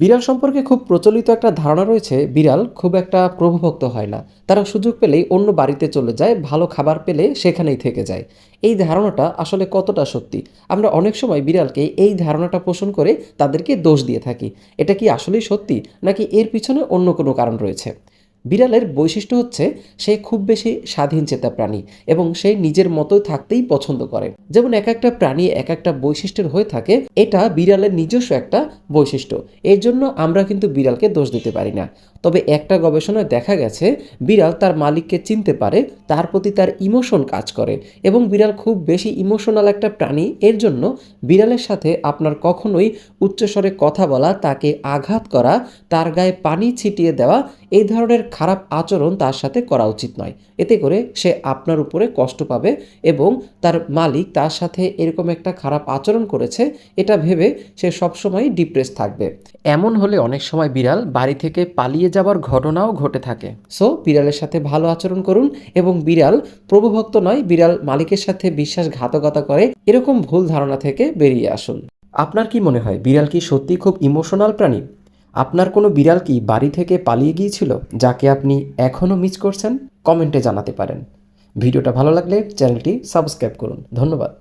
বিড়াল সম্পর্কে খুব প্রচলিত একটা ধারণা রয়েছে, বিড়াল খুব একটা প্রভুভক্ত হয় না। তারা সুযোগ পেলেই অন্য বাড়িতে চলে যায়, ভালো খাবার পেলে সেখানেই থেকে যায়। এই ধারণাটা আসলে কতটা সত্যি? আমরা অনেক সময় বিড়ালকে এই ধারণাটা পোষণ করে তাদেরকে দোষ দিয়ে থাকি। এটা কি আসলেই সত্যি, নাকি এর পিছনে অন্য কোনো কারণ রয়েছে? বিড়ালের বৈশিষ্ট্য হচ্ছে সে খুব বেশি স্বাধীন চেতা প্রাণী এবং সে নিজের মতো থাকতেই পছন্দ করে। যেমন এক একটা প্রাণী এক একটা বৈশিষ্ট্যের হয়ে থাকে, এটা বিড়ালের নিজস্ব একটা বৈশিষ্ট্য। এর জন্য আমরা কিন্তু বিড়ালকে দোষ দিতে পারি না। তবে একটা গবেষণায় দেখা গেছে, বিড়াল তার মালিককে চিনতে পারে, তার প্রতি তার ইমোশন কাজ করে এবং বিড়াল খুব বেশি ইমোশনাল একটা প্রাণী। এর জন্য বিড়ালের সাথে আপনার কখনোই উচ্চস্বরে কথা বলা, তাকে আঘাত করা, তার গায়ে পানি ছিটিয়ে দেওয়া, এই ধরনের খারাপ আচরণ তার সাথে করা উচিত নয়। এতে করে সে আপনার উপরে কষ্ট পাবে এবং তার মালিক তার সাথে এরকম একটা খারাপ আচরণ করেছে, এটা ভেবে সে সবসময় ডিপ্রেস থাকবে। এমন হলে অনেক সময় বিড়াল বাড়ি থেকে পালিয়ে যাবার ঘটনাও ঘটে থাকে। সো বিড়ালের সাথে ভালো আচরণ করুন এবং বিড়াল প্রভুভক্ত নয়, বিড়াল মালিকের সাথে বিশ্বাসঘাতকতা করে, এরকম ভুল ধারণা থেকে বেরিয়ে আসুন। আপনার কি মনে হয়, বিড়াল কি সত্যি খুব ইমোশনাল প্রাণী? আপনার কোনো বিড়াল কি বাড়ি থেকে পালিয়ে গিয়েছিল, যাকে আপনি এখনও মিস করছেন? কমেন্টে জানাতে পারেন। ভিডিওটা ভালো লাগলে চ্যানেলটি সাবস্ক্রাইব করুন। ধন্যবাদ।